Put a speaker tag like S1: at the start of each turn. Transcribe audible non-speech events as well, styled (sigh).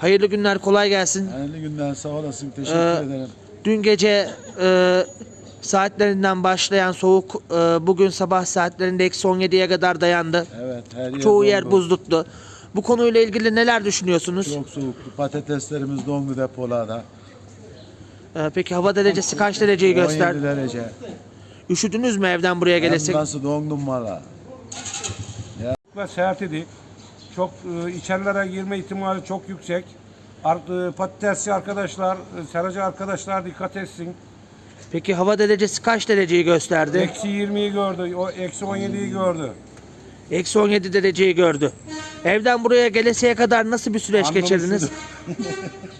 S1: Hayırlı günler, kolay gelsin.
S2: Hayırlı günler sağ olasın teşekkür
S1: Ee,
S2: ederim.
S1: Dün gece e, saatlerinden başlayan soğuk e, bugün sabah saatlerinde eksi 17'ye kadar dayandı.
S2: Evet her yer
S1: Çoğu yer buz tuttu. Bu konuyla ilgili neler düşünüyorsunuz?
S2: Çok soğuktu. Patateslerimiz dondu depolarda.
S1: E, peki hava derecesi kaç dereceyi
S2: 17
S1: gösterdi?
S2: derece.
S1: Üşüdünüz mü evden buraya gelesek?
S2: nasıl dondum valla.
S3: ve seyahat edip çok e, içerilere girme ihtimali çok yüksek. Ar- e, patatesçi arkadaşlar, e, seracı arkadaşlar dikkat etsin.
S1: Peki hava derecesi kaç dereceyi gösterdi?
S3: Eksi 20'yi gördü, o eksi 17'yi gördü.
S1: Eksi 17 dereceyi gördü. Evden buraya geleseye kadar nasıl bir süreç geçirdiniz? (laughs)